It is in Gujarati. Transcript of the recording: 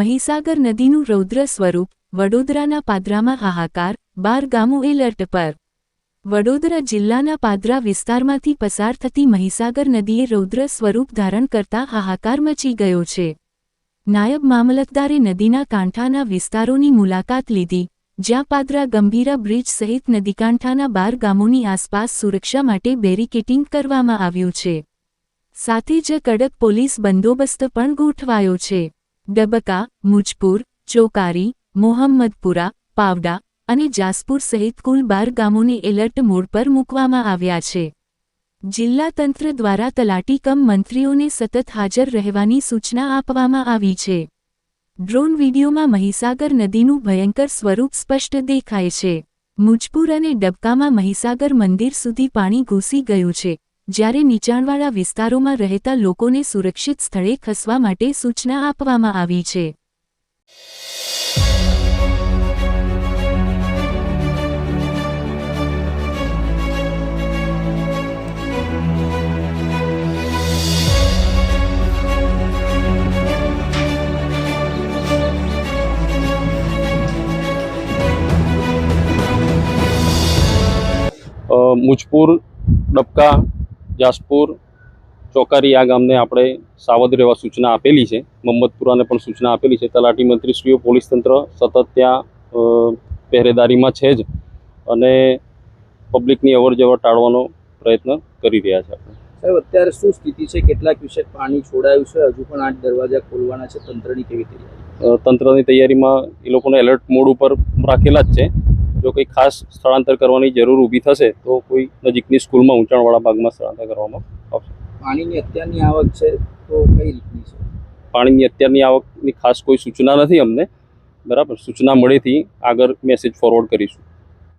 મહીસાગર નદીનું રૌદ્ર સ્વરૂપ વડોદરાના પાદરામાં હાહાકાર બાર ગામો એલર્ટ પર. વડોદરા જિલ્લાના પાદરા વિસ્તારમાંથી પસાર થતી મહીસાગર નદીએ રૌદ્ર સ્વરૂપ ધારણ કરતા હાહાકાર મચી ગયો છે. નાયબ મામલતદારે નદીના કાંઠાના વિસ્તારોની મુલાકાત લીધી, જ્યાં પાદરા ગંભીરા બ્રિજ સહિત નદીકાંઠાના બાર ગામોની આસપાસ સુરક્ષા માટે બેરિકેટિંગ કરવામાં આવ્યું છે. સાથે જ કડક પોલીસ બંદોબસ્ત પણ ગોઠવાયો છે. ડબકા મુજપુર, ચોકારી, મોહમ્મદપુરા, પાવડા અને જાસપુર સહિત કુલ બાર ગામોને એલર્ટ મોડ પર મૂકવામાં આવ્યા છે. જિલ્લા તંત્ર દ્વારા તલાટી કમ મંત્રીઓને સતત હાજર રહેવાની સૂચના આપવામાં આવી છે. ડ્રોન વિડીયોમાં મહીસાગર નદીનું ભયંકર સ્વરૂપ સ્પષ્ટ દેખાય છે. મુજપુર અને ડબકામાં મહીસાગર મંદિર સુધી પાણી ઘૂસી ગયું છે. જ્યારે નીચાણવાળા વિસ્તારોમાં રહેતા લોકોને સુરક્ષિત સ્થળે ખસવા માટે સૂચના આપવામાં આવી છે. મુજપુર ડબકા જાસપુર ચોકારી આ ગામને આપણે સાવધ રહેવા સૂચના આપેલી છે. મમ્મદપુરાને પણ સૂચના આપેલી છે. તલાટી મંત્રીશ્રીઓ પોલીસ તંત્ર સતત ત્યાં પહેરેદારીમાં છે જ અને પબ્લિકની અવર જવર ટાળવાનો પ્રયત્ન કરી રહ્યા છે આપણે. સાહેબ અત્યારે શું સ્થિતિ છે? કેટલાક વિશે પાણી છોડાયું છે? હજુ પણ આઠ દરવાજા ખોલવાના છે. તંત્રની કેવી તૈયારી? તંત્રની તૈયારીમાં એ લોકોને એલર્ટ મોડ ઉપર રાખેલા જ છે. જો કંઈ ખાસ સ્થળાંતર કરવાની જરૂર ઊભી થશે તો કોઈ નજીકની સ્કૂલમાં ઊંચાણવાળા ભાગમાં સ્થળાંતર કરવામાં આવશે. પાણીની અત્યારની આવક છે તો કઈ રીતની છે? પાણીની અત્યારની આવકની ખાસ કોઈ સૂચના નથી અમને. બરાબર સૂચના મળેથી આગળ મેસેજ ફોરવર્ડ કરીશું.